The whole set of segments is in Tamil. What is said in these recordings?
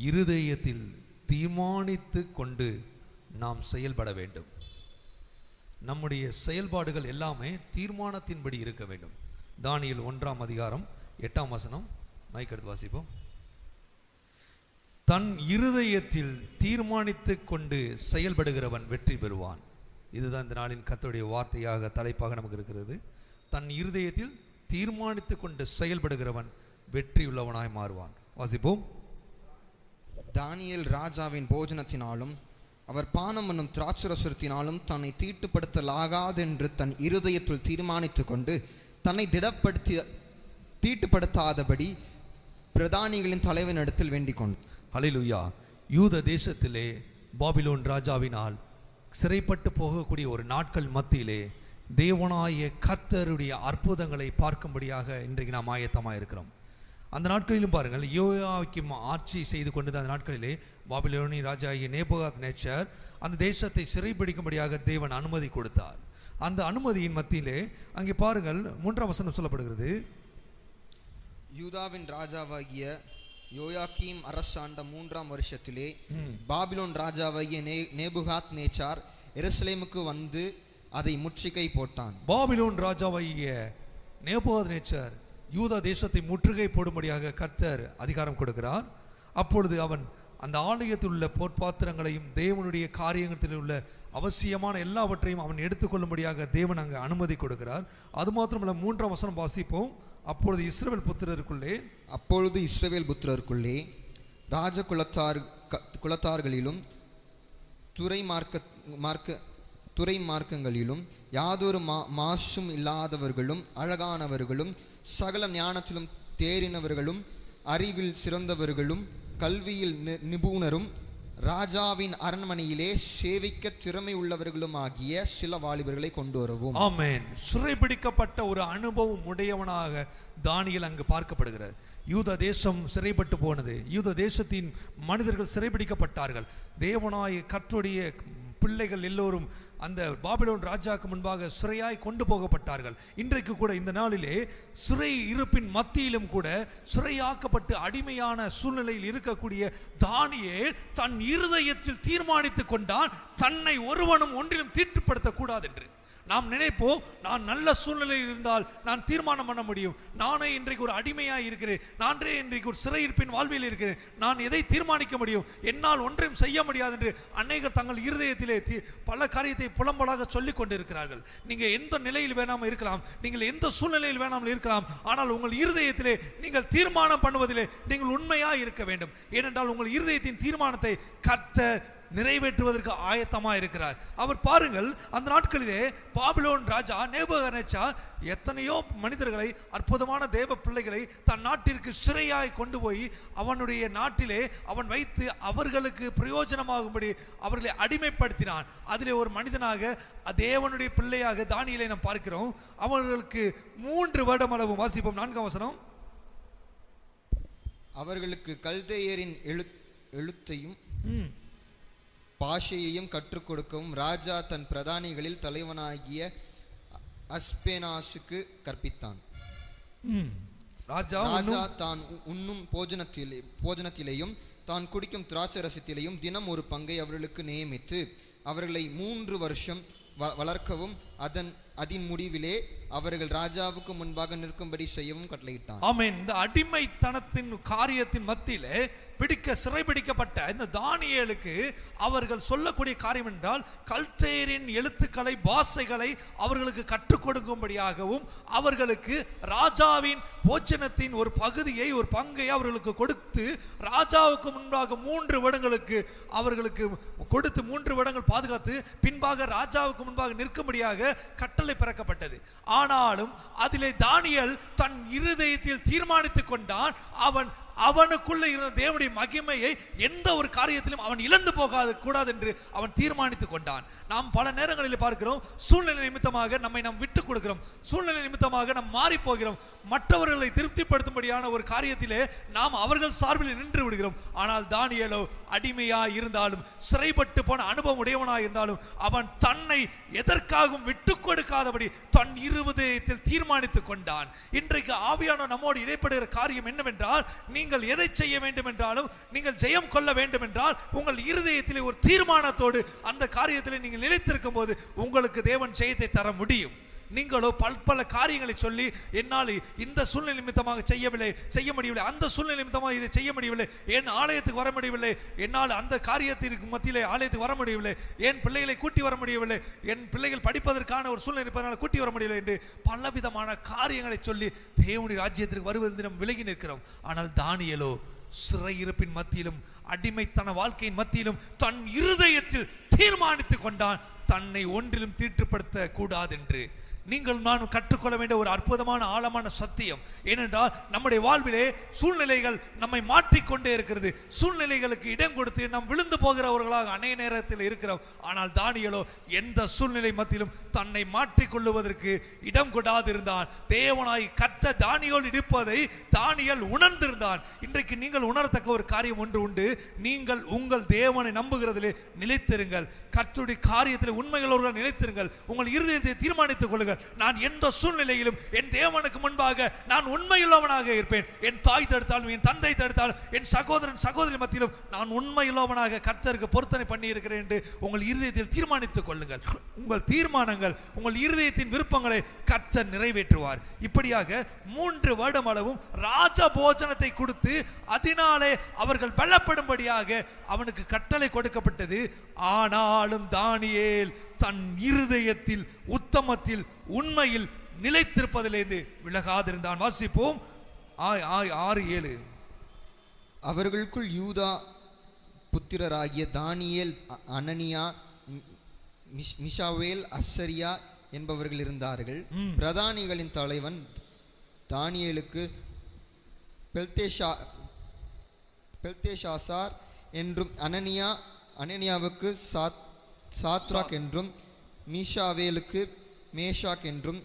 இருதயத்தில் தீர்மானித்து கொண்டு நாம் செயல்பட வேண்டும். நம்முடைய செயல்பாடுகள் எல்லாமே தீர்மானத்தின்படி இருக்க வேண்டும். தானியல் ஒன்றாம் அதிகாரம் எட்டாம் வசனம். மைக்கெடுத்து வாசிப்போம். தன் இருதயத்தில் தீர்மானித்து கொண்டு செயல்படுகிறவன் வெற்றி பெறுவான். இதுதான் இந்த நாளின் கத்தோடைய வார்த்தையாக தலைப்பாக நமக்கு இருக்கிறது. தன் இருதயத்தில் தீர்மானித்து கொண்டு செயல்படுகிறவன் வெற்றியுள்ளவனாய் மாறுவான். வாசிப்போம். தானியல் ராஜாவின் போஜனத்தினாலும் அவர் பானம் என்னும் திராட்சரசுரத்தினாலும் தன்னை தீட்டுப்படுத்தலாகாதென்று தன் இருதயத்தில் தீர்மானித்து கொண்டு தன்னை திடப்படுத்தி தீட்டுப்படுத்தாதபடி பிரதானிகளின் தலைவனிடத்தில் வேண்டிக் கொண்டு ஹalleluya. யூத தேசத்திலே பாபிலோன் ராஜாவினால் சிறைப்பட்டு போகக்கூடிய ஒரு நாட்கள் மத்தியிலே தேவனாய கர்த்தருடைய அற்புதங்களை பார்க்கும்படியாக இன்றைக்கு நாம் ஆயத்தமாக இருக்கிறோம் அந்த நாட்களிலும் பாருங்கள் யோயாக்கிம் ஆட்சி செய்து கொண்டு அந்த நாட்களிலே பாபிலோனி ராஜா ஆகிய நேபுகாத் நேச்சர் அந்த தேசத்தை சிறைப்பிடிக்கும்படியாக தேவன் அனுமதி கொடுத்தார். அந்த அனுமதியின் மத்தியிலே அங்கே பாருங்கள் மூன்றாம் வசனம் சொல்லப்படுகிறது. யூதாவின் ராஜாவாகிய யோயாக்கீம் அரசாண்ட மூன்றாம் வருஷத்திலே பாபிலோன் ராஜாவாகிய நே நேபுகாத் நேச்சார் எருசலேமுக்கு வந்து அதை முற்றுகை போட்டான். பாபிலோன் ராஜாவாகிய நேபோத் நேச்சர் யூதா தேசத்தை முற்றுகை போடும்படியாக கர்த்தர் அதிகாரம் கொடுக்கிறார். அப்பொழுது அவன் அந்த ஆலயத்தில் உள்ள பொற்பாத்திரங்களையும் தேவனுடைய காரியத்தில் உள்ள அவசியமான எல்லாவற்றையும் அவன் எடுத்துக்கொள்ளும்படியாக தேவன் அங்கே அனுமதி கொடுக்கிறார். அது மாத்திரமல்ல மூன்றாம் வசனம் வாசிப்போம். அப்பொழுது இஸ்ரவேல் புத்திரருக்குள்ளே அப்பொழுது இஸ்ரவேல் புத்திரருக்குள்ளே ராஜ குலத்தார் க- குலத்தார்களிலும் துறை மார்க்க மார்க்க துறை மார்க்கங்களிலும் யாதொரு மா மாசும் இல்லாதவர்களும் அழகானவர்களும் சகல ஞானத்திலும் தேறினவர்களும் அறிவில் சிறந்தவர்களும் கல்வியில் நி- நிபுணரும் ராஜாவின் அரண்மனையிலே சேவிக்க திறமை உள்ளவர்களும் ஆகிய சில வாலிபர்களை கொண்டு வருவோம். ஆமேன். சிறைபிடிக்கப்பட்ட ஒரு அனுபவம் உடையவனாக தானியல் அங்கு பார்க்கப்படுகிறார். யூத தேசம் சிறைப்பட்டு போனது. யூத தேசத்தின் மனிதர்கள் சிறைபிடிக்கப்பட்டார்கள். தேவனாய கற்றுடைய பிள்ளைகள் எல்லோரும் அந்த பாபிலோன் ராஜாவுக்கு முன்பாக சிறையாய் கொண்டு போகப்பட்டார்கள். இன்றைக்கு கூட இந்த நாளிலே சிறை இருப்பின் மத்தியிலும் கூட சிறையாக்கப்பட்டு அடிமையான சூழ்நிலையில் இருக்கக்கூடிய தானியே தன் இருதயத்தில் தீர்மானித்துக் கொண்டான். தன்னை ஒருவனும் ஒன்றிலும் தீட்டுப்படுத்தக்கூடாது என்று நாம் நினைப்போம் நான் நல்ல சூழ்நிலையில் இருந்தால் நான் தீர்மானம் பண்ண முடியும். நானே இன்றைக்கு ஒரு அடிமையாக இருக்கிறேன். நானே இன்றைக்கு ஒரு சிறையிருப்பின் வாழ்வில் இருக்கிறேன். நான் எதை தீர்மானிக்க முடியும்? என்னால் ஒன்றையும் செய்ய முடியாது என்று அநேகர் தங்கள் இருதயத்திலே தீ- பல காரியத்தை புலம்பலாக சொல்லிக் கொண்டிருக்கிறார்கள். நீங்கள் எந்த நிலையில் வேணாமல் இருக்கலாம். நீங்கள் எந்த சூழ்நிலையில் வேணாமல் இருக்கலாம். ஆனால் உங்கள் இருதயத்திலே நீங்கள் தீர்மானம் பண்ணுவதிலே நீங்கள் உண்மையாக இருக்க வேண்டும். ஏனென்றால் உங்கள் இருதயத்தின் தீர்மானத்தை கத்த நிறைவேற்றுவதற்கு ஆயத்தமா இருக்கிறார். அவர் பாருங்கள் அந்த நாட்களிலே பாபிலோன் ராஜா நேபுகத்நேச்சா எத்தனையோ மனிதர்களை அற்புதமான தேவ பிள்ளைகளை தன் நாட்டிற்கு சிறையாய் கொண்டு போய் அவனுடைய நாட்டிலே அவன் வைத்து அவர்களுக்கு பிரயோஜனமாகும்படி அவர்களை அடிமைப்படுத்தினான். அதிலே ஒரு மனிதனாக தேவனுடைய பிள்ளையாக தானியலை நாம் பார்க்கிறோம். அவர்களுக்கு மூன்று வருடம் அளவு வாசிப்போம் நான்காம் வசனம். அவர்களுக்கு கல்தேயரின் எழு எழுத்தையும் பாஷையையும் கற்றுக் கொடுக்கவும் ராஜா தன் பிரதானிகளில் தலைவனாகிய அஸ்பேனாசுக்கு கற்பித்தான். ராஜா ராஜா தான் உண்ணும் போஜனத்திலே போஜனத்திலேயும் தான் குடிக்கும் திராட்சரசத்திலேயும் தினம் ஒரு பங்கை அவர்களுக்கு நியமித்து அவர்களை மூன்று வருஷம் வளர்க்கவும் அதன் அதன் முடிவிலே அவர்கள் ராஜாவுக்கு முன்பாக நிற்கும்படி செய்யவும் கட்டளையிட்டான். ஆமென். இந்த அடிமைத்தனத்தின் காரியத்தின் மத்தியிலே பிடிக்க சிறைபிடிக்கப்பட்ட இந்த தானியலுக்கு அவர்கள் சொல்லக்கூடிய காரியம் என்றால் கல்தேரின் எழுத்துக்களை பாஷைகளை அவர்களுக்கு கற்றுக் கொடுக்கும்படியாகவும் அவர்களுக்கு ராஜாவின் போச்சனத்தின் ஒரு பகுதியை ஒரு பங்கை அவர்களுக்கு கொடுத்து ராஜாவுக்கு முன்பாக மூன்று வருடங்களுக்கு அவர்களுக்கு கொடுத்து மூன்று வருடங்கள் பாதுகாத்து பின்பாக ராஜாவுக்கு முன்பாக நிற்கும்படியாக கட்டளை பிறக்கப்பட்டது. ஆனாலும் அதிலே தானியல் தன் இருதயத்தில் தீர்மானித்துக் கொண்டான். அவன் அவனுக்குள்ள இருந்த தேவனுடைய மகிமையை எந்த ஒரு காரியத்திலும் அவன் இழந்து போகாது கூடாது என்று அவன் தீர்மானித்துக் கொண்டான். நாம் பல நேரங்களில் பார்க்கிறோம் சூழ்நிலை நிமித்தமாக நம்மை நாம் விட்டுக் கொடுக்கிறோம். சூழ்நிலை நிமித்தமாக நாம் மாறி போகிறோம். மற்றவர்களை திருப்திப்படுத்தும்படியான ஒரு காரியத்திலே நாம் அவர்கள் சார்பில் நின்று விடுகிறோம். ஆனால் தானியலோ அடிமையா இருந்தாலும் சிறைப்பட்டு போன அனுபவம் உடையவனாக இருந்தாலும் அவன் தன்னை எதற்காகவும் விட்டுக் கொடுக்காதபடி தன் இருதயத்தில் தீர்மானித்துக் கொண்டான். இன்றைக்கு ஆவியான நம்மோடு இடைப்படுகிற காரியம் என்னவென்றால் நீங்கள் நீங்கள் எதை செய்ய வேண்டும் என்றாலும் நீங்கள் ஜெயம் கொள்ள வேண்டும் என்றால் உங்கள் இருதயத்திலே ஒரு தீர்மானத்தோடு அந்த காரியத்தில் நீங்கள் நிலைத்திருக்கும் போது உங்களுக்கு தேவன் ஜெயத்தை தர முடியும். நீங்களோ பல் பல காரியங்களை சொல்லி என்னால் இந்த சூழ்நிலை நிமித்தமாக செய்யவில்லை செய்ய முடியவில்லை அந்த சூழ்நிலை நிமித்தமாக இதை செய்ய முடியவில்லை என் ஆலயத்துக்கு வர முடியவில்லை என்னால் அந்த காரியத்திற்கு மத்தியிலே ஆலயத்துக்கு வர முடியவில்லை என் பிள்ளைகளை கூட்டி வர முடியவில்லை என் பிள்ளைகள் படிப்பதற்கான ஒரு சூழ்நிலை இருப்பதனால் கூட்டி வர முடியவில்லை என்று பலவிதமான காரியங்களை சொல்லி தேவனுடைய ராஜ்யத்திற்கு வருவதற்கு நாம் விலகி நிற்கிறோம். ஆனால் தானியலோ சிறையிருப்பின் மத்தியிலும் அடிமைத்தன வாழ்க்கையின் மத்தியிலும் தன் இருதயத்தில் தீர்மானித்துக் கொண்டான் தன்னை ஒன்றிலும் தீட்டுப்படுத்த கூடாது என்று நீங்கள் நான் கற்றுக்கொள்ள வேண்டிய ஒரு அற்புதமான ஆழமான சத்தியம் ஏனென்றால் நம்முடைய வாழ்விலே சூழ்நிலைகள் நம்மை மாற்றிக்கொண்டே இருக்கிறது. சூழ்நிலைகளுக்கு இடம் கொடுத்து நாம் விழுந்து போகிறவர்களாக அநேக நேரத்தில் இருக்கிறோம். ஆனால் தானியலோ எந்த சூழ்நிலை மத்தியிலும் தன்னை மாற்றிக்கொள்ளுவதற்கு இடம் கொடாதிருந்தான். தேவனாய் கத்த தானியோல் இருப்பதை தானியல் உணர்ந்திருந்தான். இன்றைக்கு நீங்கள் உணரத்தக்க ஒரு காரியம் ஒன்று உண்டு. நீங்கள் உங்கள் தேவனை நம்புகிறதிலே நிலைத்திருங்கள். கர்த்தருடைய காரியத்தில் உண்மைகளோர்கள் நிலைத்திருங்கள். உங்கள் இருதயத்தை தீர்மானித்துக் கொள்ளுங்கள். நான் எந்த சூழ்நிலையிலும் என் தேவனுக்கு முன்பாக நான் உண்மையுள்ளவனாக இருப்பேன். என் தாய் தடுத்தாலும் என் தந்தை தடுத்தாலும் என் சகோதரன் சகோதரி மத்தியிலும் நான் உண்மையுள்ளவனாக கர்த்தருக்கு பொருத்தனை பண்ணி இருக்கிறேன் என்று உங்கள் இருதயத்தில் தீர்மானித்துக் கொள்ளுங்கள். உங்கள் தீர்மானங்கள் உங்கள் இருதயத்தின் விருப்பங்களை கர்த்தர் நிறைவேற்றுவார். இப்படியாக மூன்று வருடம் அளவும் ராஜ போஜனத்தை கொடுத்து அதனாலே அவர்கள் பலப்படும்படியாக அவனுக்கு கட்டளை கொடுக்கப்பட்டது. ஆனாலும் தானியேல் தன் இருதயத்தில் உத்தமத்தில் உண்மையில் நிலைத்திருப்பதிலிருந்து விலகாதிருந்தான். வாசிப்போம். ஆறு ஏழு. அவர்களுக்குள் யூதா புத்திரராகிய தானியேல் அனனியா மிஷாவேல் அசரியா என்பவர்கள் இருந்தார்கள். பிரதானிகளின் தலைவன் தானியேலுக்கு பெல்தேஷா பெல்தேஷாசார் என்றும் அனனியா அனனியாவுக்கு சாத் சாத்ராக் என்றும் மீஷாவேலுக்கு மேஷாக் என்றும்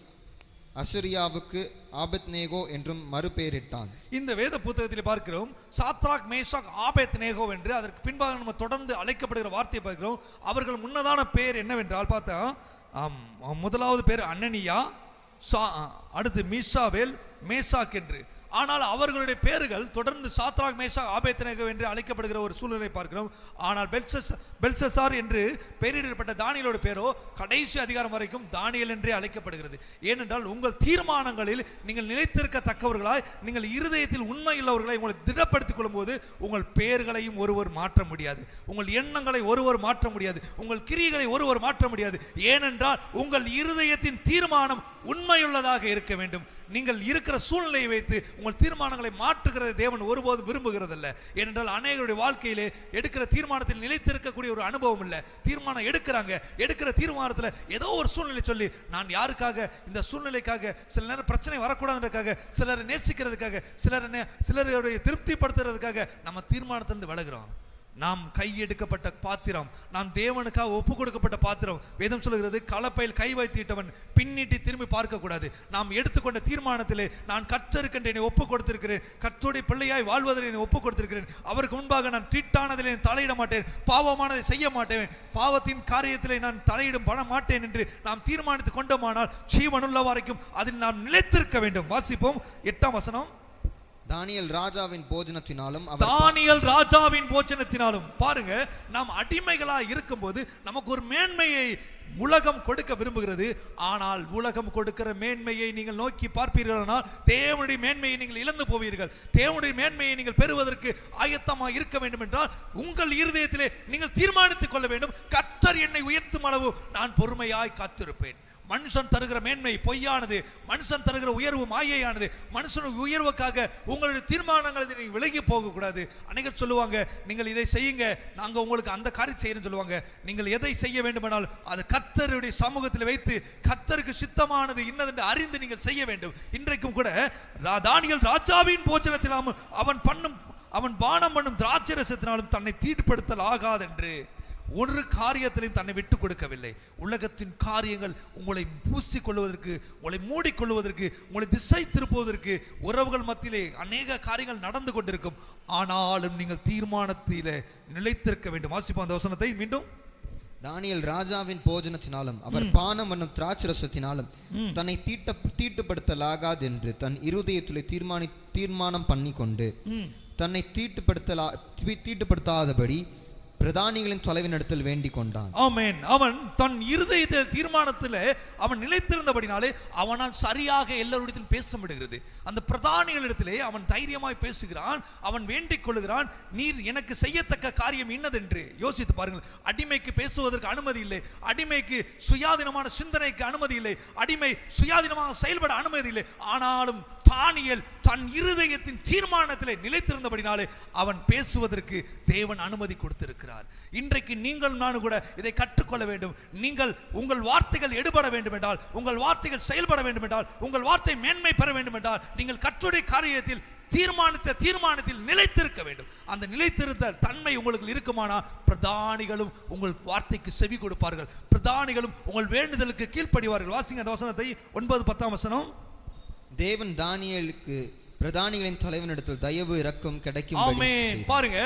அசுரியாவுக்கு ஆபத்நேகோ என்றும் மறுபெயரிட்டான் இந்த வேத புத்தகத்தில் பார்க்கிறோம் சாத்ராக் மேஷாக் ஆபேத் நேகோ என்று அதற்கு பின்பாக நம்ம தொடர்ந்து அழைக்கப்படுகிற வார்த்தையை பார்க்கிறோம். அவர்கள் முன்னதான பெயர் என்னவென்றால் பார்த்தா முதலாவது பேர் அன்னனியா சா அடுத்து மீஷாவேல் மேசாக் என்று. ஆனால் அவர்களுடைய பேர்கள் தொடர்ந்து சாத்ராக் மேஷா ஆபேத்நேகோ என்று அழைக்கப்படுகிற ஒரு சூழ்நிலை பார்க்கிறோம். ஆனால் பெல்சஸ் பெல்சசார் என்று பெயரிடப்பட்ட தானியலோட பேரோ கடைசி அதிகாரம் வரைக்கும் தானியல் என்றே அழைக்கப்படுகிறது. ஏனென்றால் உங்கள் தீர்மானங்களில் நீங்கள் நிலைத்திருக்கத்தக்கவர்களாய் நீங்கள் இருதயத்தில் உண்மையுள்ளவர்களை உங்களை திடப்படுத்திக் கொள்ளும்போது உங்கள் பெயர்களையும் ஒருவர் மாற்ற முடியாது. உங்கள் எண்ணங்களை ஒருவர் மாற்ற முடியாது. உங்கள் கிரிகளை ஒருவர் மாற்ற முடியாது. ஏனென்றால் உங்கள் இருதயத்தின் தீர்மானம் உண்மையுள்ளதாக இருக்க வேண்டும். நீங்கள் இருக்கிற சூழ்நிலையை வைத்து உங்கள் தீர்மானங்களை மாற்றுகிறதை தேவன் ஒருபோதும் விரும்புகிறதில்ல. ஏனென்றால் அநேகருடைய வாழ்க்கையிலே எடுக்கிற தீர்மானத்தில் நிலைத்திருக்கக்கூடிய ஒரு அனுபவம் இல்லை. தீர்மானம் எடுக்கிறாங்க. எடுக்கிற தீர்மானத்தில் ஏதோ ஒரு சூழ்நிலை சொல்லி நான் யாருக்காக இந்த சூழ்நிலைக்காக சில நேரம் பிரச்சனை வரக்கூடாதுன்றதுக்காக சிலரை நேசிக்கிறதுக்காக சிலரை நே- சிலருடைய திருப்திப்படுத்துறதுக்காக நம்ம தீர்மானத்திலிருந்து விலகிறோம். நாம் கையெடுக்கப்பட்ட பாத்திரம் நாம் தேவனுக்காக ஒப்பு கொடுக்கப்பட்ட பாத்திரம். வேதம் சொல்கிறது கலப்பையில் கை வைத்திட்டவன் பின்னிட்டு திரும்பி பார்க்கக்கூடாது. நாம் எடுத்துக்கொண்ட தீர்மானத்திலே நான் கற்றருக்கு என்னை ஒப்பு கொடுத்திருக்கிறேன் கர்த்தருடைய பிள்ளையாய் வாழ்வதில் என்னை ஒப்பு கொடுத்திருக்கிறேன் அவருக்கு முன்பாக நான் தீட்டானதில் தலையிட மாட்டேன் பாவமானதை செய்ய மாட்டேன் பாவத்தின் காரியத்திலே நான் தலையிடும் பண மாட்டேன் என்று நாம் தீர்மானித்து கொண்டோமானால் ஜீவனுள்ள வரைக்கும் அதில் நாம் நிலைத்திருக்க வேண்டும். வாசிப்போம். எட்டாம் வசனம். தானியல் ராஜாவின் போஜனத்தினாலும் தானியல் ராஜாவின் போஜனத்தினாலும் பாருங்க நாம் அடிமைகளா இருக்கும்போது நமக்கு ஒரு மேன்மையை உலகம் கொடுக்க விரும்புகிறது. ஆனால் உலகம் கொடுக்கிற மேன்மையை நீங்கள் நோக்கி பார்ப்பீர்களானால் தேவனுடைய மேன்மையை நீங்கள் இழந்து போவீர்கள். தேவனுடைய மேன்மையை நீங்கள் பெறுவதற்கு ஆயத்தமாக இருக்க வேண்டும் என்றால் உங்கள் இருதயத்திலே நீங்கள் தீர்மானித்துக் கொள்ள வேண்டும். கத்தர் என்னை உயர்த்தும் அளவு நான் பொறுமையாய் காத்திருப்பேன். மனுஷன் தருகிற மேன்மை பொய்யானது மனுஷன் தருகிற உயர்வு மாயையானது மனுஷனுக்கு உயர்வுக்காக உங்களுடைய தீர்மானங்களை நீங்கள் விலகி போகக்கூடாது. அனைவர் சொல்லுவாங்க நீங்கள் இதை செய்யுங்க நாங்கள் உங்களுக்கு அந்த காரியம் செய்யணும்னு சொல்லுவாங்க. நீங்கள் எதை செய்ய வேண்டுமானால் அது கர்த்தருடைய சமூகத்தில் வைத்து கத்தருக்கு சித்தமானது இன்னதென்று அறிந்து நீங்கள் செய்ய வேண்டும். இன்றைக்கும் கூட ரா- ராஜாவின் போஜனத்தில் அவன் பண்ணும் அவன் பானம் பண்ணும் திராட்சை ரசத்தினாலும் தன்னை தீட்டுப்படுத்தல் ஆகாதென்று ஒரு காரியத்திலையும் தன்னை விட்டு கொடுக்கவில்லை. உலகத்தின் காரியங்கள் உங்களை பூசிக்கொள்வதற்கு உங்களை மூடிக்கொள்வதற்கு உங்களை திசை திருப்புவதற்கு உறவுகள் மத்தியிலே அநேக காரியங்கள் நடந்து கொண்டிருக்கும். ஆனாலும் நீங்கள் தீர்மானத்திலே நிலைத்திருக்க வேண்டும். வாசிப்போம் அந்த வசனத்தை. மீண்டும். தானியேல் ராஜாவின் போஜனத்தினாலும் அவர் பானம் என்னும் திராட்சரசத்தினாலும் தன்னை தீட்ட தீட்டுப்படுத்தலாகாது என்று தன் இருதயத்திலே தீர்மானி தீர்மானம் பண்ணி கொண்டு தன்னை தீட்டுப்படுத்தலா தீட்டுப்படுத்தாதபடி பிரதானிகளின் தொலைவினிடத்தில் வேண்டிக் கொண்டான் ஆமேன். அவன் தன் இருதய தீர்மானத்தில் அவன் நிலைத்திருந்தபடினாலே அவனால் சரியாக எல்லோரிடத்தில் பேச முடிகிறது. அந்த பிரதானிகளிடத்திலே அவன் தைரியமாய் பேசுகிறான் அவன் வேண்டிக் கொள்கிறான் நீர் எனக்கு செய்யத்தக்க காரியம் இன்னதென்று. யோசித்து பாருங்கள். அடிமைக்கு பேசுவதற்கு அனுமதி இல்லை. அடிமைக்கு சுயாதீனமான சிந்தனைக்கு அனுமதி இல்லை. அடிமை சுயாதீனமாக செயல்பட அனுமதி இல்லை. ஆனாலும் தானியல் தன் இருதயத்தின் தீர்மானத்திலே நிலைத்திருந்தபடினாலே அவன் பேசுவதற்கு தேவன் அனுமதி கொடுத்திருக்கிறார். இன்றைக்கு நீங்கள் நானும் கூட இதை கற்றுக்கொள்ள வேண்டும். நீங்கள் உங்கள் வார்த்தைகள் எடுபட வேண்டும் என்றால் உங்கள் வார்த்தைகள் செயல்பட வேண்டும் என்றால் உங்கள் வார்த்தை மேன்மை பெற வேண்டும் என்றால் நீங்கள் கற்றுடைய காரியத்தில் தீர்மானித்த தீர்மானத்தில் நிலைத்திருக்க வேண்டும். அந்த நிலைத்திருந்த தன்மை உங்களுக்கு இருக்குமானா பிரதானிகளும் உங்கள் வார்த்தைக்கு செவி கொடுப்பார்கள். பிரதானிகளும் உங்கள் வேண்டுதலுக்கு கீழ்ப்படிவார்கள். வாசிங்க அந்த வசனத்தை ஒன்பது பத்தாம் வசனம். தேவன் தானியேலுக்கு பிரதானிகளின் தலைவனிடத்தில் தயவு இரக்கம் கிடைக்கும் பாருங்க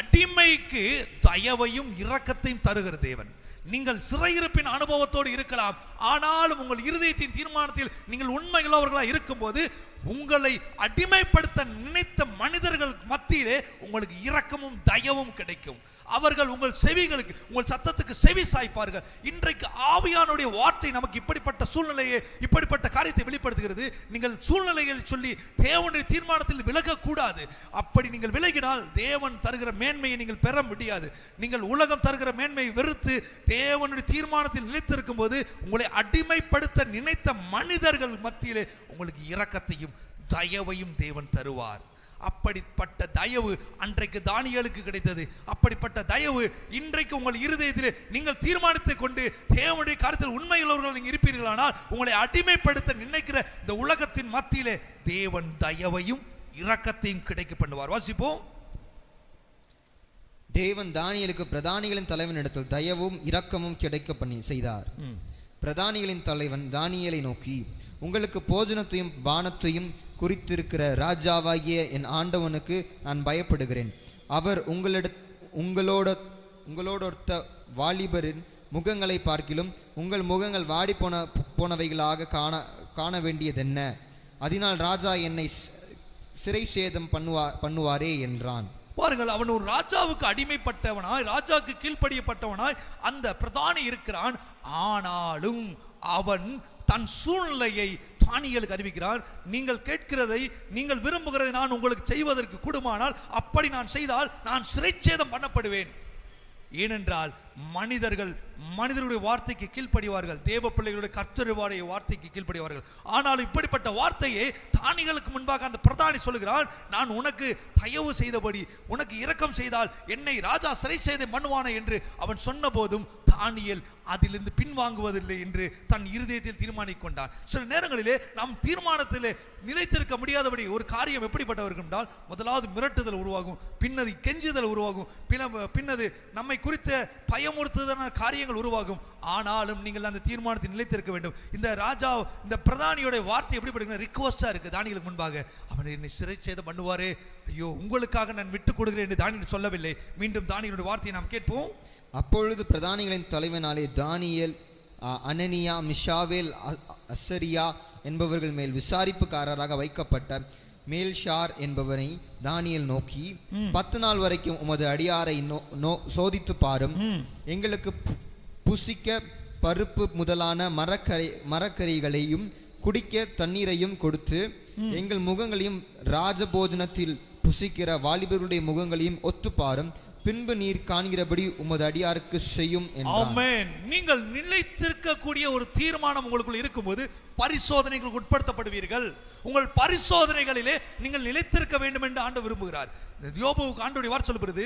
அடிமைக்கு தயவையும் இரக்கத்தையும் தருகிற தேவன். நீங்கள் சிறையிருப்பின் அனுபவத்தோடு இருக்கலாம். ஆனாலும் உங்கள் இருதயத்தின் தீர்மானத்தில் நீங்கள் உண்மையுள்ளவர்களா இருக்கும்போது உங்களை அடிமைப்படுத்த நினைத்த மனிதர்கள் மத்தியிலே உங்களுக்கு இரக்கமும் தயவும் கிடைக்கும். அவர்கள் உங்கள் செவிகளுக்கு உங்கள் சத்தத்துக்கு செவி சாய்ப்பார்கள். இன்றைக்கு ஆவியானுடைய வார்த்தை நமக்கு இப்படிப்பட்ட சூழ்நிலையை இப்படிப்பட்ட காரியத்தை வெளிப்படுத்துகிறது. நீங்கள் சூழ்நிலைகளை சொல்லி தேவனுடைய தீர்மானத்தில் விலகக்கூடாது. அப்படி நீங்கள் விலகினால் தேவன் தருகிற மேன்மையை நீங்கள் பெற முடியாது. நீங்கள் உலகம் தருகிற மேன்மையை வெறுத்து தேவனுடைய தீர்மானத்தில் நிலைத்திருக்கும் போது உங்களை அடிமைப்படுத்த நினைத்த மனிதர்கள் மத்தியிலே உங்களுக்கு இரக்கத்தையும் தயவையும் தேவன் தருவார். அப்படிப்பட்ட தயவு அன்றைக்கு தானியலுக்கு கிடைத்தது. அப்படிப்பட்ட தயவு இன்றைக்கு உங்கள் இருதயத்திலே நீங்கள் தீர்மானித்துக் கொண்டு தேவனுடைய காரியத்தில் உண்மையுள்ளவர்கள் நீங்கள் இருப்பீர்களானால் உங்களை அடிமைப்படுத்த நினைக்கிற இந்த உலகத்தின் மத்தியிலே தேவன் தயவையும் இரக்கத்தையும் கிடைக்க பண்ணுவார். வாசிப்போம். தேவன் தானியேலுக்கு பிரதானிகளின் தலைவனிடத்தில் தயவும் இரக்கமும் கிடைக்க பண்ணி செய்தார். பிரதானிகளின் தலைவன் தானியேலை நோக்கி உங்களுக்கு போஜனத்தையும் பானத்தையும் குறித்திருக்கிற ராஜாவாகிய என் ஆண்டவனுக்கு நான் பயப்படுகிறேன். அவர் உங்களிட உங்களோட உங்களோடொத்த வாலிபரின் முகங்களை பார்க்கிலும் உங்கள் முகங்கள் வாடி போன போனவைகளாக காண காண வேண்டியதென்ன? அதனால் ராஜா என்னை சிறை சேதம் பண்ணுவா பண்ணுவாரே என்றான். பாருங்கள் அவன் ஒரு ராஜாவுக்கு அடிமைப்பட்டவனாய் ராஜாவுக்கு கீழ்ப்படியப்பட்டவனாய் அந்த பிரதானி இருக்கிறான். ஆனாலும் அவன் தன் சூழ்நிலையை தானியலுக்கு அறிவிக்கிறார். நீங்கள் கேட்கிறதை நீங்கள் விரும்புகிறதை நான் உங்களுக்கு செய்வதற்கு கூடுமானால் அப்படி நான் செய்தால் நான் சிறைச்சேதம் பண்ணப்படுவேன். ஏனென்றால் மனிதர்கள் மனிதருடைய வார்த்தைக்கு கீழ்ப்படிவார்கள். தேவ பிள்ளைகளுடைய கர்த்தருவாடைய வார்த்தைக்கு கீழ்ப்படிவார்கள். ஆனால் இப்படிப்பட்ட வார்த்தையை தானிகளுக்கு முன்பாக அந்த பிரதானி சொல்லுகிறார் நான் உனக்கு தயவு செய்தபடி உனக்கு இரக்கம் செய்தால் என்னை ராஜா சிறை செய்த மண்ணுவானே என்று அவன் சொன்ன போதும் தானியல் அதிலிருந்து பின்வாங்குவதில்லை என்று தன் இருதயத்தில் தீர்மானிக் கொண்டான். சில நேரங்களிலே நாம் தீர்மானத்திலே நிலைத்திருக்க முடியாதபடி ஒரு காரியம் எப்படிப்பட்டவர்கள் என்றால் முதலாவது மிரட்டுதல் உருவாகும் பின்னது கெஞ்சுதல் உருவாகும் பின்ன- பின்னது நம்மை குறித்த பய பயமுறுத்துதலான காரியங்கள் உருவாகும். ஆனாலும் நீங்கள் அந்த தீர்மானத்தை நிலைத்திருக்க வேண்டும். இந்த ராஜா இந்த பிரதானியோட வார்த்தை எப்படி படிக்கணும்? ரிக்வஸ்டாக இருக்குது தானிகளுக்கு முன்பாக. அவன் என்னை சிறை சேதம் பண்ணுவாரே. ஐயோ உங்களுக்காக நான் விட்டுக் கொடுக்கிறேன் என்று தானியல் சொல்லவில்லை. மீண்டும் தானியலுடைய வார்த்தையை நாம் கேட்போம். அப்பொழுது பிரதானிகளின் தலைவனாலே தானியல் அனனியா மிஷாவேல் அசரியா என்பவர்கள் மேல் விசாரிப்புக்காரராக வைக்கப்பட்ட மேல்ஷார் என்பவனை தானியேல் நோக்கி பத்து நாள் வரைக்கும் உமது அடியாரை சோதித்து பாரும். எங்களுக்கு புசிக்க பருப்பு முதலான மரக்கரை மரக்கறிகளையும் குடிக்க தண்ணீரையும் கொடுத்து எங்கள் முகங்களையும் ராஜபோஜனத்தில் புசிக்கிற வாலிபர்களுடைய முகங்களையும் ஒத்துப்பாரும். பின்பு நீர் காண்கிறபடி உமது அடியாருக்கு செய்யும் என்றார் ஆமென். நீங்கள் நிலைத்திருக்கக்கூடிய ஒரு தீர்மானம் உங்களுக்குள் இருக்கும்போது பரிசோதனைகளுக்கு உட்படுத்தப்படுவீர்கள். உங்கள் பரிசோதனைகளிலே நீங்கள் நிலைத்திருக்க வேண்டும் என்று ஆண்டு விரும்புகிறார். யோபுவுக்கு ஆண்டுடைய வார் சொல்லுகிறது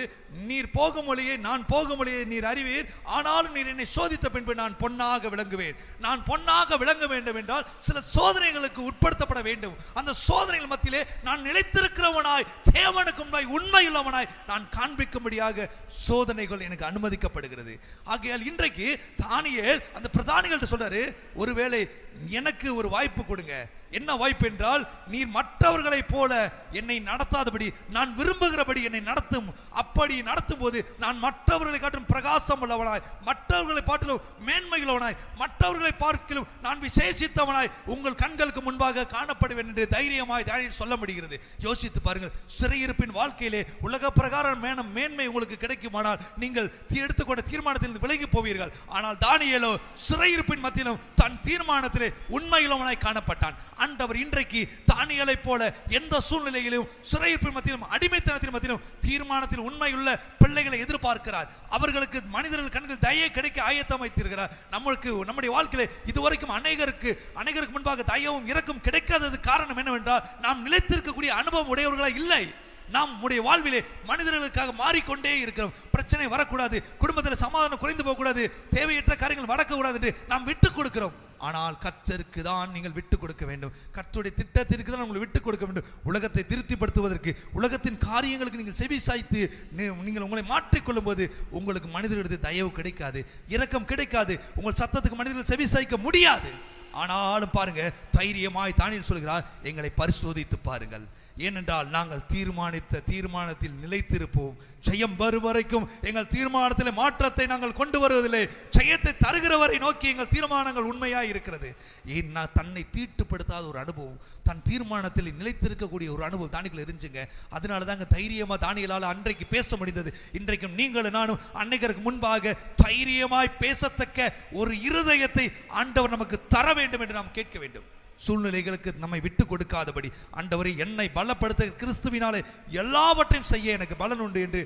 நீர் போகும் வழியே நான் போகும் வழியே நீர் அறிவீர். ஆனாலும் நீர் என்னை சோதித்த பின்பு நான் பொன்னாக விளங்குவேன். நான் பொன்னாக விளங்க வேண்டும் என்றால் சில சோதனைகளுக்கு உட்படுத்தப்பட வேண்டும். அந்த சோதனைகள் மத்தியிலே நான் நிலைத்திருக்கிறவனாய் தேவனுக்கு உண்மையுள்ளவனாய் நான் காண்பிக்கும்படியாக வரும்படியாக சோதனைகள் எனக்கு அனுமதிக்கப்படுகிறது. ஆகையால் இன்றைக்கு தானியேல் அந்த பிரதானிகள்ட்ட சொல்றாரு ஒருவேளை எனக்கு ஒரு வாய்ப்பு கொடுங்க. என்ன வாய்ப்பு என்றால் நீர் மற்றவர்களைப் போல என்னை நடத்தாதபடி நான் விரும்புகிறபடி என்னை நடத்தும். அப்படி நடத்தும் போது நான் மற்றவர்களை காட்டும் பிரகாசம் உள்ளவனாய் மற்றவர்களை பாட்டிலும் மேன்மையுள்ளவனாய் மற்றவர்களை பார்க்கிலும் நான் விசேஷித்தவனாய் உங்கள் கண்களுக்கு முன்பாக காணப்படுவேன் என்று தைரியமாய் தானியில் சொல்ல முடிகிறது. யோசித்து பாருங்கள் சிறையிருப்பின் வாழ்க்கையிலே உலக பிரகாரம் மேனம் மேன்மை உங்களுக்கு கிடைக்குமானால் நீங்கள் எடுத்துக்கொண்ட தீர்மானத்தில் விலகி போவீர்கள். ஆனால் தானியலோ சிறையிருப்பின் மத்தியிலும் தன் தீர்மானத்திலே உண்மையுள்ளவனாய் காணப்பட்டான். ஆண்டவர் இன்றைக்கு தானியலை போல எந்த சூழ்நிலையிலும் சிறையிருப்பின் மத்தியிலும் அடிமைத்தனத்தின் மத்தியிலும் தீர்மானத்தில் உண்மையுள்ள பிள்ளைகளை எதிர்பார்க்கிறார். அவர்களுக்கு மனிதர்கள் கண்கள் தயை கிடைக்க ஆயத்தம் வைத்திருக்கிறார். நம்மளுக்கு நம்முடைய வாழ்க்கையில இதுவரைக்கும் அநேகருக்கு அநேகருக்கு முன்பாக தயவும் இறக்கும் கிடைக்காதது காரணம் என்னவென்றால் நாம் நிலைத்திருக்கக்கூடிய அனுபவம் உடையவர்களா இல்லை. நாம் உடைய வாழ்விலே மனிதர்களுக்காக மாறிக்கொண்டே இருக்கிறோம். பிரச்சனை வரக்கூடாது. குடும்பத்தில் சமாதானம் குறைந்து போகக்கூடாது. தேவையற்ற காரியங்கள் நடக்கக்கூடாது என்று நாம் விட்டு கொடுக்கிறோம். ஆனால் கர்த்தருக்கு தான் நீங்கள் விட்டு கொடுக்க வேண்டும். கர்த்தருடைய திட்டத்திற்கு தான் உங்களை விட்டு கொடுக்க வேண்டும். உலகத்தை திருப்திப்படுத்துவதற்கு உலகத்தின் காரியங்களுக்கு நீங்கள் செவி சாய்த்து நீ- நீங்கள் உங்களை மாற்றிக்கொள்ளும் போது உங்களுக்கு மனிதர்களிடத்து தயவு கிடைக்காது இரக்கம் கிடைக்காது. உங்கள் சத்தத்துக்கு மனிதர்கள் செவி சாய்க்க முடியாது. ஆனாலும் பாருங்க தைரியமாய் தானியில் சொல்கிறார் எங்களை பரிசோதித்து பாருங்கள். ஏனென்றால் நாங்கள் தீர்மானித்த தீர்மானத்தில் நிலைத்திருப்போம். ஜெயம் வரும் வரைக்கும் எங்கள் தீர்மானத்தில் மாற்றத்தை நாங்கள் கொண்டு வருவதில்லை. ஜெயத்தை தருகிறவரை நோக்கி எங்கள் தீர்மானங்கள் உண்மையாக இருக்கிறது. ஏன்னா தன்னை தீட்டுப்படுத்தாத ஒரு அனுபவம் தன் தீர்மானத்தில் நிலைத்திருக்கக்கூடிய ஒரு அனுபவம் தானிகள் இருந்துச்சுங்க அதனால தாங்க தைரியமாக தானியலால் அன்றைக்கு பேச முடிந்தது. இன்றைக்கும் நீங்களும் நானும் அன்னைக்கருக்கு முன்பாக தைரியமாய் பேசத்தக்க ஒரு இருதயத்தை ஆண்டவர் நமக்கு தர வேண்டும் என்று நாம் கேட்க வேண்டும். சூழ்நிலைகளுக்கு நம்மை விட்டு கொடுக்காதபடி. ஆண்டவரை என்னை பலப்படுத்த கிறிஸ்துவினாலே எல்லாவற்றையும் செய்ய எனக்கு பலன் உண்டு என்று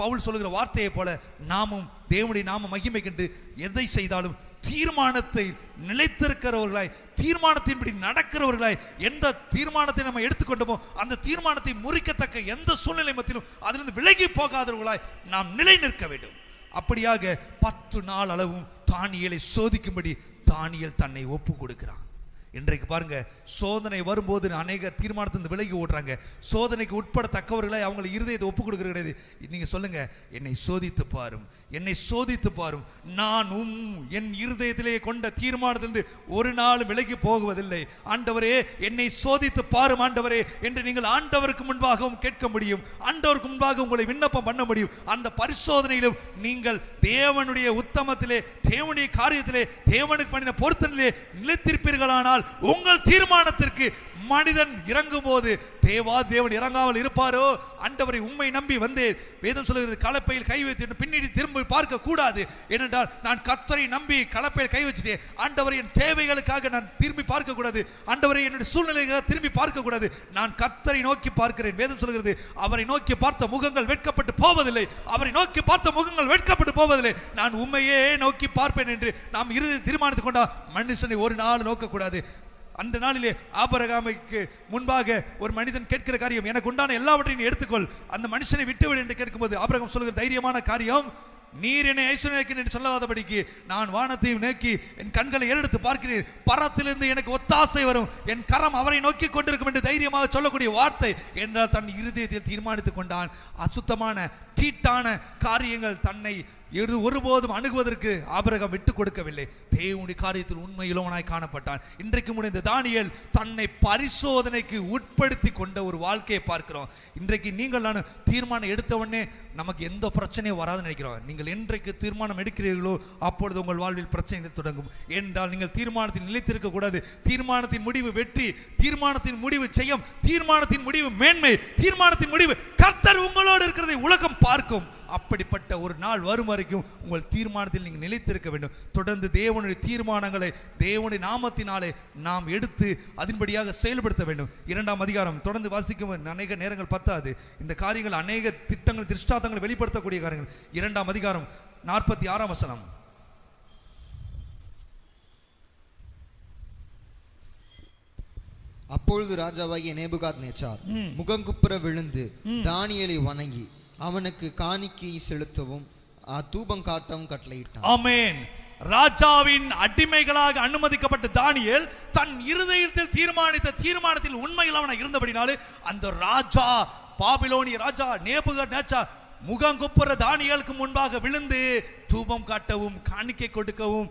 பவுல் சொல்லுகிற வார்த்தையை போல நாமும் தேவனுடைய நாம மகிமைக்கென்று எதை செய்தாலும் தீர்மானத்தை நிலைத்திருக்கிறவர்களாய் தீர்மானத்தின்படி நடக்கிறவர்களாய் எந்த தீர்மானத்தை நம்ம எடுத்துக்கொண்டோமோ அந்த தீர்மானத்தை முறிக்கத்தக்க எந்த சூழ்நிலை மத்தியிலும் அதிலிருந்து விலகி போகாதவர்களாய் நாம் நிலை நிற்க வேண்டும். அப்படியாக பத்து நாள் அளவும் தானியலை சோதிக்கும்படி தானியல் தன்னை ஒப்பு கொடுக்கிறான். இன்றைக்கு பாருங்க சோதனை வரும்போது அநேக தீர்மானத்திலிருந்து விலகி ஓடுறாங்க. சோதனைக்கு உட்படத்தக்கவர்களை அவங்களை இருதயத்தை ஒப்பு கொடுக்கிறது கிடையாது நீங்க சொல்லுங்க என்னை சோதித்து பாரும். என்னை சோதித்து பாரும். நான் உம் என் இருதயத்திலே கொண்ட தீர்மானத்திலிருந்து ஒரு நாள் விலகி போகுவதில்லை. ஆண்டவரே என்னை சோதித்து பாரும் ஆண்டவரே என்று நீங்கள் ஆண்டவருக்கு முன்பாகவும் கேட்க முடியும். ஆண்டவருக்கு முன்பாக உங்களை விண்ணப்பம் பண்ண முடியும். அந்த பரிசோதனையிலும் நீங்கள் தேவனுடைய உத்தமத்திலே தேவனுடைய காரியத்திலே தேவனுக்கு பண்ணின பொருத்தனிலே நிலைத்திருப்பீர்களானால் உங்கள் தீர்மானத்திற்கு மனிதன் இறங்கும் போது தேவா தேவன் இறங்காமல் இருப்பாரோ? அண்டவரை உண்மை நம்பி வந்தேன். வேதம் சொல்லுகிறது கலப்பையில் கை வைத்து பின்னாடி திரும்ப பார்க்க கூடாது ஏனென்றால் நான் கத்தரை நம்பி கலப்பையில் கை வச்சுட்டேன். ஆண்டவரை என் தேவைகளுக்காக நான் திரும்பி பார்க்க கூடாது ஆண்டவரை என்னுடைய சூழ்நிலைக்காக திரும்பி பார்க்க கூடாது நான் கத்தரை நோக்கி பார்க்கிறேன். வேதம் சொல்கிறது அவரை நோக்கி பார்த்த முகங்கள் வெட்கப்பட்டு போவதில்லை. அவரை நோக்கி பார்த்த முகங்கள் வெட்கப்பட்டு போவதில்லை. நான் உண்மையே நோக்கி பார்ப்பேன் என்று நாம் இறுதி தீர்மானித்துக் கொண்டா மனுஷனை ஒரு நாள் நோக்கக்கூடாது. அந்த நாளிலே ஆபரகாமைக்கு முன்பாக ஒரு மனிதன் கேட்கிற காரியம் எனக்கு உண்டான எல்லாவற்றையும் எடுத்துக்கொள். அந்த மனுஷனை விட்டுவிடு என்று கேட்கும்போது ஆபரகம் சொல்கிற தைரியமான காரியம் நீர் என்னை ஐஸ்வர்யக்கு என்று சொல்லாதபடிக்கு நான் வானத்தையும் நோக்கி என் கண்களை ஏறெடுத்து பார்க்கிறேன். பரத்திலிருந்து எனக்கு ஒத்தாசை வரும். என் கரம் அவரை நோக்கி கொண்டிருக்கும் என்று தைரியமாக சொல்லக்கூடிய வார்த்தை. என்றால் தன் இருதயத்தில் தீர்மானித்துக் கொண்டான். அசுத்தமான தீட்டான காரியங்கள் தன்னை எது ஒருபோதும் அணுகுவதற்கு ஆபரகம் விட்டு கொடுக்கவில்லை. தேவனுடைய காரியத்தில் உண்மையுள்ளவனாய் காணப்பட்டான். இன்றைக்கு முடிந்த தானியல் தன்னை பரிசோதனைக்கு உட்படுத்தி கொண்ட ஒரு வாழ்க்கையை பார்க்கிறோம். இன்றைக்கு நீங்கள் நான் தீர்மானம் எடுத்த உடனே நமக்கு எந்த பிரச்சனையும் வராதுன்னு நினைக்கிறோம். நீங்கள் என்றைக்கு தீர்மானம் எடுக்கிறீர்களோ அப்பொழுது உங்கள் வாழ்வில் பிரச்சனைகள் தொடங்கும். என்றால் நீங்கள் தீர்மானத்தில் நிலைத்திருக்க கூடாது. தீர்மானத்தின் முடிவு வெற்றி தீர்மானத்தின் முடிவு செய்யும் தீர்மானத்தின் முடிவு மேன்மை தீர்மானத்தின் முடிவு கர்த்தர் உங்களோடு இருக்கிறதை உலகம் பார்க்கும். அப்படிப்பட்ட ஒரு நாள் வரும் வரைக்கும் உங்கள் தீர்மானத்தில் நீங்கள் நிலைத்திருக்க வேண்டும். தொடர்ந்து தேவனுடைய தீர்மானங்களை தேவனுடைய நாமத்தினாலே நாம் எடுத்து அதன்படியாக செயல்படுத்த வேண்டும். இரண்டாம் அதிகாரம் தொடர்ந்து வாசிக்கும் அநேக நேரங்கள் பத்தாது. இந்த காரியங்கள் அநேக திட்டங்கள் திருஷ்டாத்தங்களை வெளிப்படுத்தக்கூடிய காரியங்கள். இரண்டாம் அதிகாரம் நாற்பத்தி ஆறாம் வசனம். அப்பொழுது ராஜாவாகிய நேபுகாத் நேச்சார் முகங்குப்புற விழுந்து தானியேலை வணங்கி அவனுக்கு காணிக்கை செலுத்தவும் தூபம் காட்டவும் கட்டளையிட்டான். ஆமேன். ராஜாவின் அடிமைகளாக அனுமதிக்கப்பட்ட தானியல் தன் இருதயத்தில் தீர்மானித்த தீர்மானத்தில் உண்மையில்லாம இருந்தபடினாலே அந்த ராஜா பாபிலோனிய ராஜா நேபுகர் நேச்சா முகங்குப்புற தானியலுக்கு முன்பாக விழுந்து தூபம் காட்டவும் காணிக்கை கொடுக்கவும்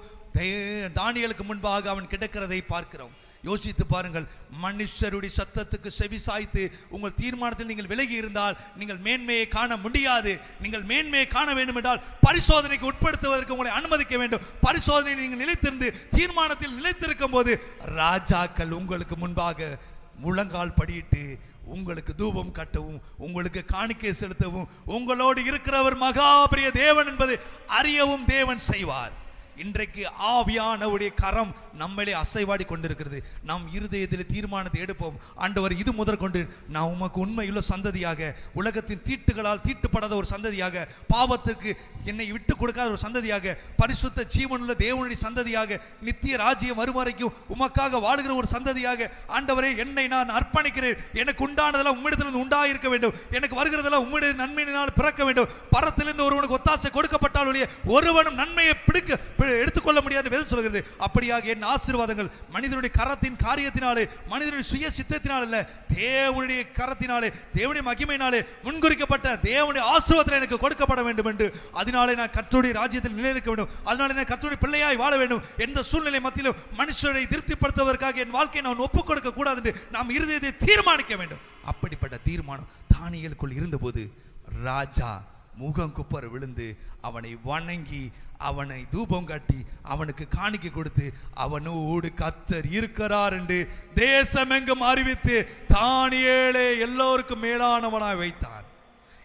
தானியலுக்கு முன்பாக அவன் கிடக்கிறதை பார்க்கிறோம். யோசித்து பாருங்கள். மனுஷருடைய சத்தத்துக்கு செவி சாய்த்து உங்கள் தீர்மானத்தில் நீங்கள் விலகி இருந்தால் நீங்கள் மேன்மையை காண முடியாது. நீங்கள் மேன்மையை காண வேண்டும் என்றால் பரிசோதனைக்கு உட்படுத்துவதற்கு உங்களை அனுமதிக்க வேண்டும். பரிசோதனை நீங்கள் நிலைத்திருந்து தீர்மானத்தில் நிலைத்திருக்கும் போது ராஜாக்கள் உங்களுக்கு முன்பாக முழங்கால் படியிட்டு உங்களுக்கு தூபம் கட்டவும் உங்களுக்கு காணிக்கை செலுத்தவும் உங்களோடு இருக்கிறவர் மகாபிரிய தேவன் என்பதை அறியவும் தேவன் செய்வார். இன்றைக்கு ஆவியானவருடைய கரம் நம்மளே அசைவாடி கொண்டிருக்கிறது நாம் இருதயத்தில் தீர்மானத்தை எடுப்போம். ஆண்டவர் இது முதற் கொண்டு நான் உமக்கு உண்மையுள்ள சந்ததியாக உலகத்தின் தீட்டுகளால் தீட்டுப்படாத ஒரு சந்ததியாக பாவத்திற்கு என்னை விட்டு கொடுக்காத ஒரு சந்ததியாக பரிசுத்த ஜீவனுள்ள தேவனுடைய சந்ததியாக நித்திய ராஜ்யம் வருவரைக்கும் உமக்காக வாழுகிற ஒரு சந்ததியாக ஆண்டவரே என்னை நான் அர்ப்பணிக்கிறேன். எனக்கு உண்டானதெல்லாம் உம்மிடத்திலிருந்து உண்டாயிருக்க வேண்டும். எனக்கு வருகிறதெல்லாம் உம்மிட நன்மையினால் பிறக்க வேண்டும். பரத்திலிருந்து ஒருவனுக்கு ஒத்தாசை கொடுக்கப்பட்டால் ஒருவனும் நன்மையை பிடிக்க எடுத்துக்கொள்ள முடியாது வேதம் சொல்கிறது. அப்படியாக என் ஆசீர்வாதங்கள் மனிதனுடைய கரத்தின் காரியத்தினாலே மனிதனுடைய சுய சித்தத்தினால் அல்ல தேவனுடைய கரத்தினாலே தேவனுடைய மகிமையினாலே முன்குறிக்கப்பட்ட தேவனுடைய ஆசீர்வாதத்தில் எனக்கு கொடுக்கப்பட வேண்டும் என்று அதனாலே நான் கர்த்தருடைய ராஜ்யத்தில் நிலைநிற்க வேண்டும். அதனாலே நான் கர்த்தருடைய பிள்ளையாய் வாழ வேண்டும். எந்த சூழ்நிலை மத்தியிலும் மனுஷரை திருப்திப்படுத்துவதற்காக என் வாழ்க்கையை நான் ஒப்புக் கொடுக்க கூடாது என்று நாம் இருதயத்தை தீர்மானிக்க வேண்டும். அப்படிப்பட்ட தீர்மானம் தானியலுக்குள் இருந்தபோது ராஜா முகம் குப்பர விழுந்து அவனை வணங்கி அவனை தூபம் காட்டி அவனுக்கு காணிக்கை கொடுத்து அவனோடு கத்தர் இருக்கிறார் என்று தேசமெங்கும் அறிவித்து தானியேலே எல்லோருக்கும் மேலானவனாய் வைத்தான்.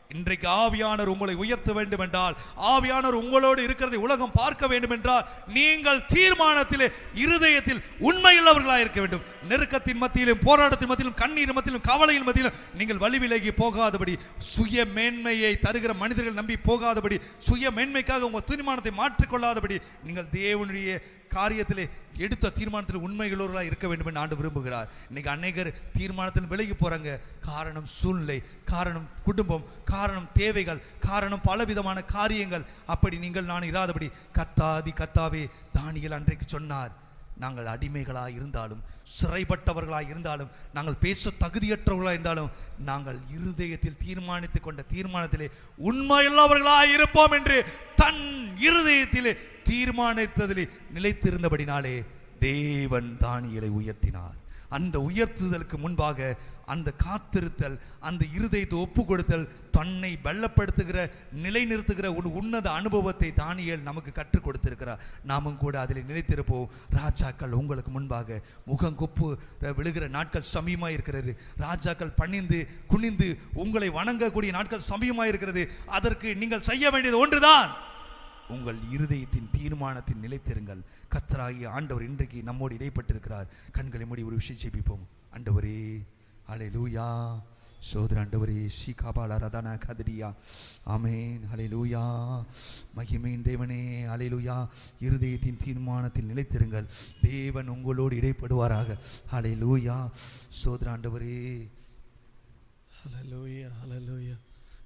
இன்றைக்கு ஆவியானவர் உங்களை உயர்த்த வேண்டும் என்றால் ஆவியானவர் உங்களோடு இருக்கிறதை உலகம் பார்க்க வேண்டும் என்றால் நீங்கள் தீர்மானத்திலே இருதயத்தில் உண்மையுள்ளவர்களாக இருக்க வேண்டும். நெருக்கத்தின் மத்தியிலும் போராட்டத்தின் மத்தியிலும் கண்ணீர் மத்தியிலும் கவலையின் மத்தியிலும் நீங்கள் வழி விலகி போகாதபடி சுய மேன்மையை தருகிற மனிதர்கள் நம்பி போகாதபடி சுய மேன்மைக்காக உங்கள் தீர்மானத்தை மாற்றிக்கொள்ளாதபடி நீங்கள் தேவனுடைய காரியத்திலே எடுத்த தீர்மானத்தில் உண்மைகளோர்களாக இருக்க வேண்டும் என்று ஆண்டு விரும்புகிறார். இன்னைக்கு அநேகர் தீர்மானத்தில் விலகி போகிறாங்க காரணம் சூழ்நிலை காரணம் குடும்பம் காரணம் தேவைகள் காரணம் பலவிதமான காரியங்கள். அப்படி நீங்கள் நான் இராதபடி கத்தாதி கத்தாவே தானியல் அன்றைக்கு சொன்னார். நாங்கள் அடிமைகளாக இருந்தாலும் சிறைப்பட்டவர்களாக இருந்தாலும் நாங்கள் பேச தகுதியற்றவர்களாக இருந்தாலும் நாங்கள் இருதயத்தில் தீர்மானித்து கொண்ட தீர்மானத்திலே உண்மையுள்ளவர்களாக இருப்போம் என்று தன் இருதயத்திலே தீர்மானித்ததிலே நிலைத்திருந்தபடினாலே தேவன் தானியலை உயர்த்தினார். அந்த உயர்த்துதலுக்கு முன்பாக அந்த காத்திருத்தல் அந்த இருதயத்தை ஒப்பு கொடுத்தல் தன்னை வெள்ளப்படுத்துகிற நிலைநிறுத்துகிற ஒரு உன்னத அனுபவத்தை தானியல் நமக்கு கற்றுக் கொடுத்திருக்கிறார். நாமும் கூட அதில் நிலைத்திருப்போம். ராஜாக்கள் உங்களுக்கு முன்பாக முகங்கொப்பு விழுகிற நாட்கள் சமயமாக இருக்கிறது ராஜாக்கள் பணிந்து குனிந்து உங்களை வணங்கக்கூடிய நாட்கள் சமயமாக இருக்கிறது அதற்கு நீங்கள் செய்ய வேண்டியது ஒன்றுதான். உங்கள் இருதயத்தின் தீர்மானத்தில் நிலைத்திருங்கள் கத்தராகிய ஆண்டவர் இன்றைக்கு நம்மோடு இடைப்பட்டிருக்கிறார். கண்களை மூடி ஒரு விஷயம் ஜெபிப்போம். ஆண்டவரே அலை லூயா சோதர ஆண்டவரே ஸ்ரீ காபால ரதன கதிரியா. ஆமேன் அலைலூயா மகிமேன் தேவனே அலைலூயா இருதயத்தின் தீர்மானத்தில் நிலைத்திருங்கள் தேவன் உங்களோடு இடைப்படுவாராக. அலைலூயா சோதர ஆண்டவரே. அலலூயா அலலூயா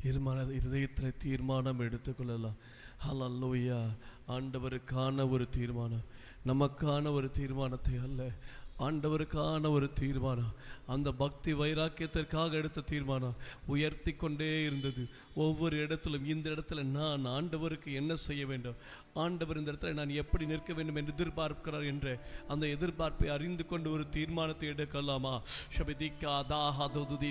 இருமான இருதயத்தில் தீர்மானம் எடுத்துக்கொள்ளலாம். ஹலலூயா ஆண்டவருக்கான ஒரு தீர்மானம். நமக்கான ஒரு தீர்மானத்தை அல்ல. ஆண்டவருக்கான ஒரு தீர்மானம். அந்த பக்தி வைராக்கியத்திற்காக எடுத்த தீர்மானம் உயர்த்தி கொண்டே இருந்தது. ஒவ்வொரு இடத்திலும் இந்த இடத்துல நான் ஆண்டவருக்கு என்ன செய்ய வேண்டும்? ஆண்டவர் இந்த இடத்துல நான் எப்படி நிற்க வேண்டும் என்று எதிர்பார்க்கிறார் என்ற அந்த எதிர்பார்ப்பை அறிந்து கொண்டு ஒரு தீர்மானத்தை எடுக்கலாமா? ஷபிதிக்கா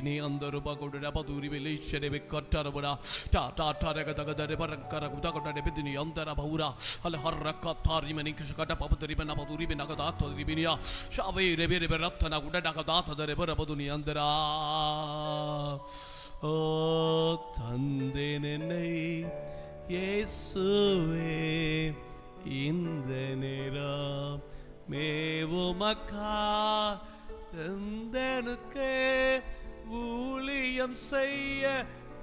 நீ அந்த ரூபாகோடு ரபதூரி வெளிச்செடவே கொட்டாரபுடா டா டா டரக தகதரி பரங்கர குதகொட்டடே பிதினி அந்தர பௌரா அல ஹர்ரக்க தாரிமனி கிஷகட பபதுரிப நபதுரிப நகதா ததுரிபினியா ஷாவே ரெபே ரெப ரத்தன குட நகதா ததரிப ರಬದುನಿ ಅಂದರ ಓ ತಂದೆ ನೆನ್ನೈ இயேசுவே இந்த நிறம் மேவுமக்கா எந்தனுக்கு ஊழியம் செய்ய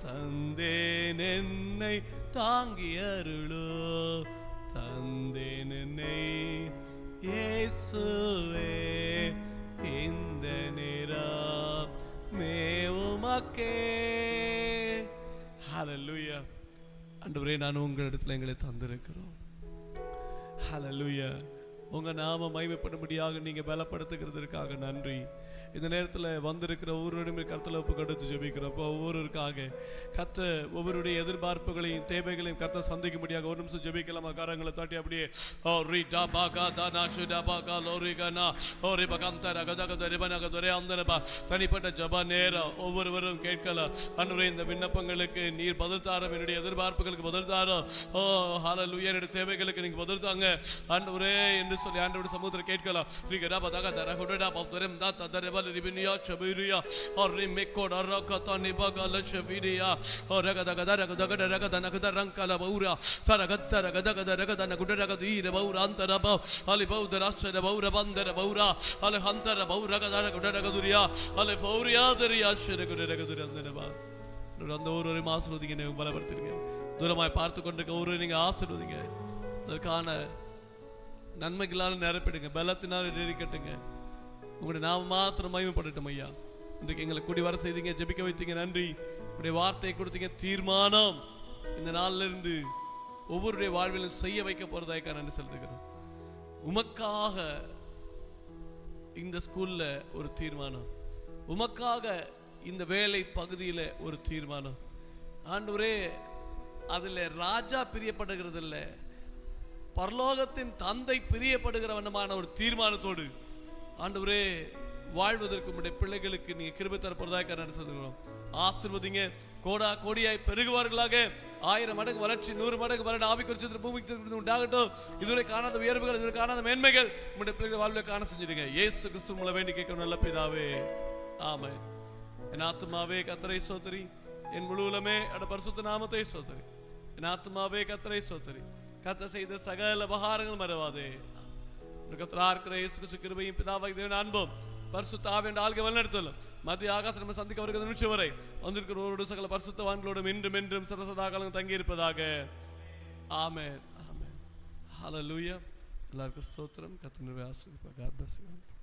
தந்தேன் என்னை தாங்கி அருளோ. தந்தேன் என்னை இயேசுவே நேரம் மேவுமக்கே ஹalleluya ஆண்டவரே நான் உங்களிடத்தில் எங்களை தந்திருக்கிறோம். ஹலலுயா உங்கள் நாம மைமைப்படும்படியாக நீங்கள் பலப்படுத்துகிறதுக்காக நன்றி. இந்த நேரத்தில் வந்திருக்கிற ஒவ்வொருவருமே கருத்தில் ஒப்பு கொடுத்து ஜெபிக்கிறப்போ ஒவ்வொருவருக்காக கத்த ஒவ்வொருடைய எதிர்பார்ப்புகளையும் தேவைகளையும் கத்த சந்திக்கும்படியாக ஒரு நிமிஷம் ஜெபிக்கலாமா? காரங்களை தாட்டி அப்படியே ஓ ரீ டா பா கா தா நா ஷு டா பா கா லோ ரீ கா நா ஓ ரீ பா கம் தா ரக தக கதா ரிபா நா கதா பா. தனிப்பட்ட ஜப நேரம் ஒவ்வொருவரும் கேட்கல அன்றுவரே இந்த விண்ணப்பங்களுக்கு நீர் பதில் தாரம். என்னுடைய எதிர்பார்ப்புகளுக்கு பதில் தாரம். ஓ ஹalleluya என்னுடைய தேவைகளுக்கு நீங்கள் பதில் தாங்க. ஆண்டவரே என்று சொல்லி ஆண்டவருடைய சமுத்திர கேட்கலாம். ரீகடா பதக தர குடடா பப்தரம் தா ததரபல் ரிபினியா ஷபிரியா ஹரி மெக்கோட ரகத நிபகல ஷபிரியா ஒரகத கத ரகத கட ரகத நகத ரங்கல பௌரா தரகத ரகத கத ரகத நகுட ரகத ஈர பௌரா அந்தரப அலி பௌத ராஷ்ட பௌர பந்தர பௌரா? அல ஹந்தர பௌர கத ரகுட ரகதுரியா? அல பௌரியா தரியா? ஷர குட ரகதுரியா அந்தரபா அந்த ஒருவரையும் ஆசீர்வதிங்க நீங்க பலப்படுத்திடுங்க தூரமாய் பார்த்து கொண்டிருக்க ஒருவரை நீங்க ஆசீர்வதிங்க. அதற்கான நன்மைகளால் நிரப்பிடுங்க பலத்தினால் நெருக்கட்டுங்க உங்களுடைய நாம மாத்திரம் மயமப்படட்டும் ஐயா. இன்றைக்கு எங்களை கூடி வர செய்தீங்க ஜெபிக்க வைத்தீங்க நன்றி. உங்களுடைய வார்த்தையை கொடுத்தீங்க தீர்மானம். இந்த நாள்ல இருந்து ஒவ்வொருடைய வாழ்விலும் செய்ய வைக்க போறதாய்க்கா நன்றி செலுத்துக்கிறோம் உமக்காக இந்த ஸ்கூல்ல ஒரு தீர்மானம். உமக்காக இந்த வேலை பகுதியில ஒரு தீர்மானம். ஆண்டவரே அதுல ராஜா பிரியப்படுகிறது இல்லை பரலோகத்தின் தந்தை பிரியப்படுகிற வண்ணமான ஒரு தீர்மானத்தோடு ஆண்டவரே வாழ்வதற்கு உடைய பிள்ளைகளுக்கு நீங்கள் கிருபை தரப்போறதாக நடத்துகிறோம். ஆசிர்வதிங்க. கோடா கோடியாய் பெருகுவார்களாக. ஆயிரம் மடங்கு வளர்ச்சி நூறு மடங்கு வளர்ச்சி ஆவி குறிச்சது பூமிக்கு உண்டாகட்டும். இதுவரை காணாத உயர்வுகள் இதுவரை காணாத மேன்மைகள் உங்களுடைய பிள்ளைகள் வாழ்வில் காண செஞ்சிடுங்க. ஏசு கிறிஸ்து மூலம் வேண்டி கேட்க நல்ல பிதாவே. ஆமென். என் ஆத்மாவே கத்தரை சோதரி. என் முழுவலமே அட பரிசுத்த நாமத்தை சோதரி. என் ஆத்மாவே கத்தரை சோதரி. கத்த செய்த சகல உபகாரங்கள் மறவாதே இருக்கிற இயேசு கிருபையும் பிதாவாகி தேவன் அன்பும் பரிசுத்தாவின் ஆவியண்ட ஆள்கை வழிநடத்தலும். மத்திய ஆகாச நம்ம சந்திக்க வருகிற நிமிஷம் வரை வந்திருக்கிறவரோடு சகல பரிசுத்தவான்களோடும் இன்றும் என்றும் சரசதா காலம் தங்கி ஆமேன். ஆமென். ஆமென் எல்லாருக்கும் ஸ்தோத்திரம். கத்தனுடைய ஆசிரியப்பா God.